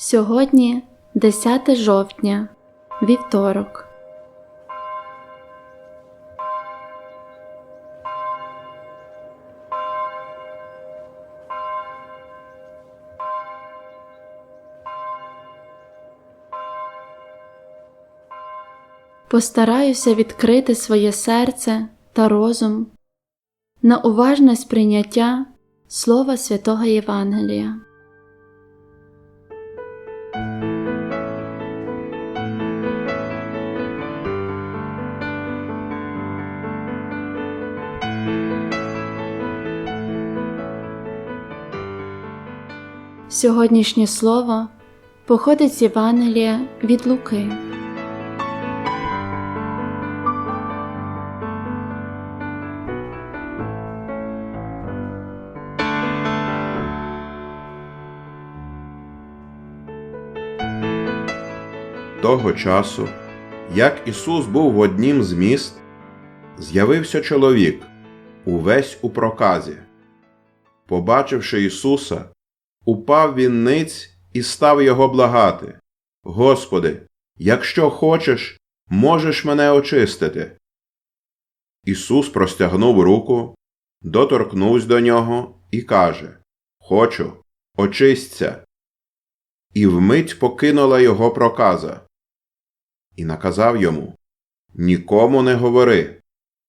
Сьогодні 10 жовтня, вівторок. Постараюся відкрити своє серце та розум на уважне сприйняття Слова Святого Євангелія. Сьогоднішнє слово походить з Євангелія від Луки. Того часу, як Ісус був в однім з міст, з'явився чоловік, увесь у проказі. Побачивши Ісуса, упав він ниць і став його благати. Господи, якщо хочеш, можеш мене очистити. Ісус простягнув руку, доторкнувся до нього і каже Хочу, очисться. І вмить покинула його проказа. І наказав йому Нікому не говори,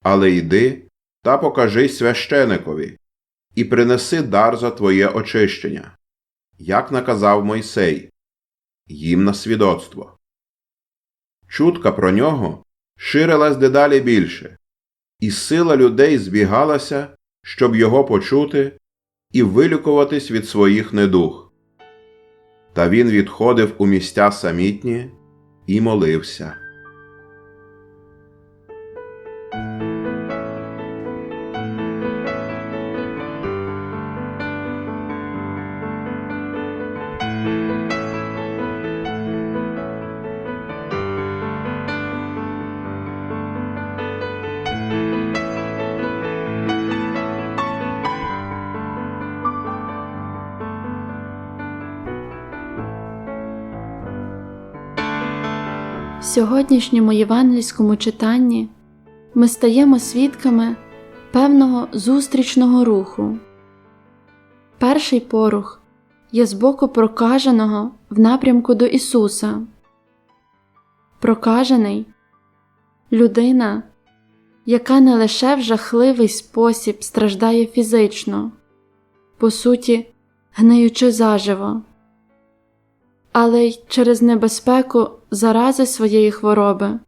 але йди та покажи священикові, і принеси дар за твоє очищення, як наказав Мойсей, їм на свідоцтво. Чутка про нього ширилась дедалі більше, і сила людей збігалася, щоб його почути і вилікуватись від своїх недуг. Та він відходив у місця самітні і молився. В сьогоднішньому євангельському читанні ми стаємо свідками певного зустрічного руху. Перший порух є з боку прокаженого в напрямку до Ісуса. Прокажений людина, яка не лише в жахливий спосіб страждає фізично, по суті, гниючи заживо, але й через небезпеку зарази своєї хвороби,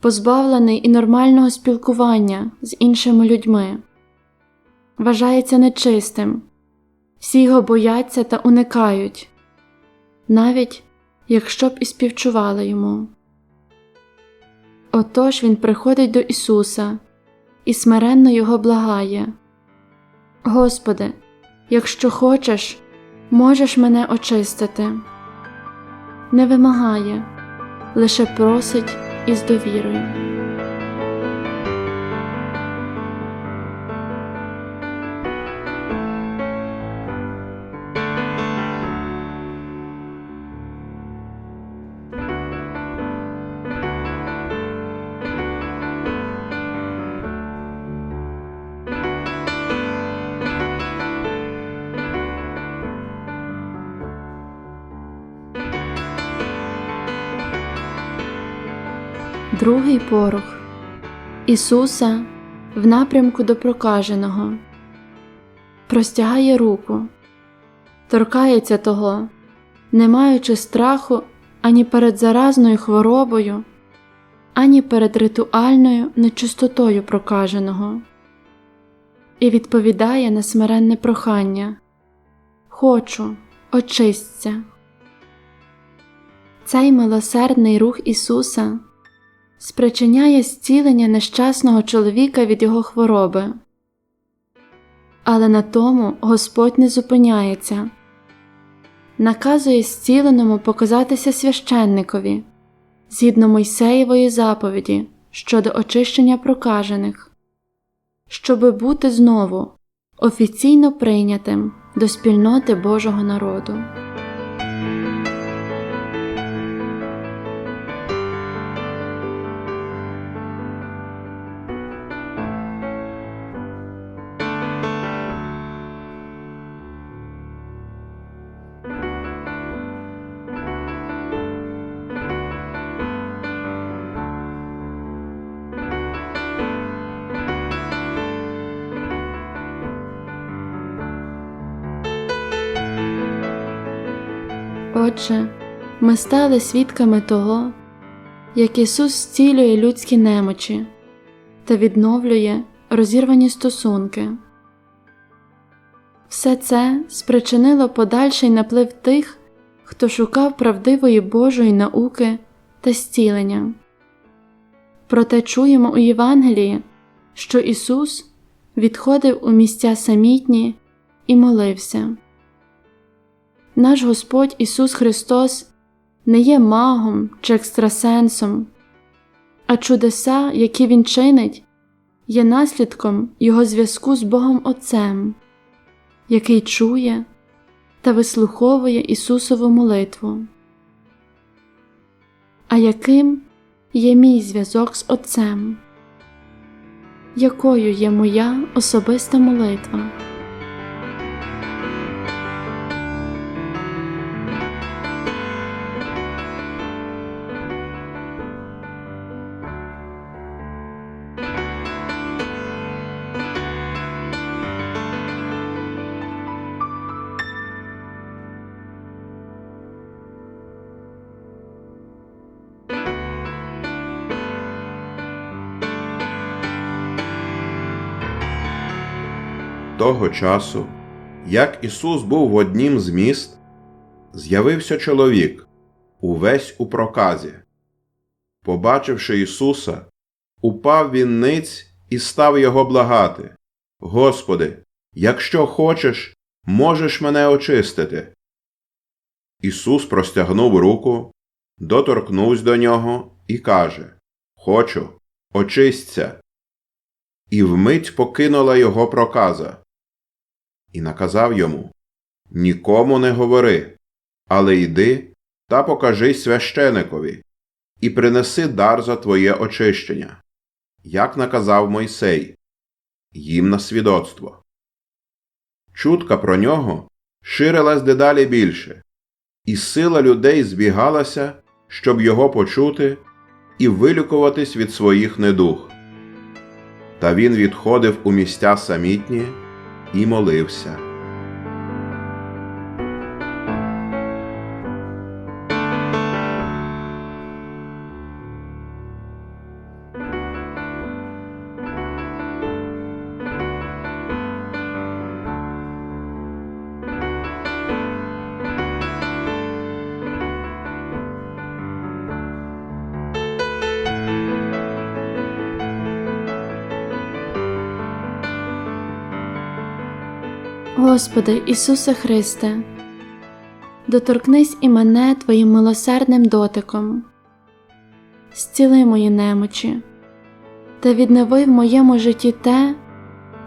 позбавлений і нормального спілкування з іншими людьми, вважається нечистим, всі його бояться та уникають, навіть якщо б і співчували йому. Отож він приходить до Ісуса і смиренно його благає Господи, якщо хочеш, можеш мене очистити. Не вимагає, лише просить із довірою. Другий порух Ісуса в напрямку до прокаженого. Простягає руку, торкається того, не маючи страху ані перед заразною хворобою, ані перед ритуальною нечистотою прокаженого, і відповідає на смиренне прохання. Хочу, очисться. Цей милосердний рух Ісуса спричиняє зцілення нещасного чоловіка від його хвороби. Але на тому Господь не зупиняється, наказує зціленому показатися священникові згідно Мойсеєвої заповіді щодо очищення прокажених, щоби бути знову офіційно прийнятим до спільноти Божого народу. Отже, ми стали свідками того, як Ісус зцілює людські немочі та відновлює розірвані стосунки. Все це спричинило подальший наплив тих, хто шукав правдивої Божої науки та зцілення. Проте чуємо у Євангелії, що Ісус відходив у місця самітні і молився. Наш Господь Ісус Христос не є магом чи екстрасенсом, а чудеса, які Він чинить, є наслідком Його зв'язку з Богом Отцем, який чує та вислуховує Ісусову молитву. А яким є мій зв'язок з Отцем? Якою є моя особиста молитва? Того часу, як Ісус був в однім з міст, з'явився чоловік, увесь у проказі. Побачивши Ісуса, упав він ниць і став його благати. Господи, якщо хочеш, можеш мене очистити. Ісус простягнув руку, доторкнувся до нього і каже Хочу, очисться. І вмить покинула його проказа. І наказав йому Нікому не говори, але йди та покажи священикові, і принеси дар за твоє очищення, як наказав Мойсей, їм на свідоцтво. Чутка про нього ширилась дедалі більше, і сила людей збігалася, щоб його почути і вилікуватись від своїх недуг. Та він відходив у місця самітні і молився. Господи Ісусе Христе, доторкнись і мене Твоїм милосердним дотиком, зціли мої немочі та віднови в моєму житті те,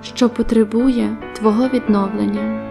що потребує Твого відновлення.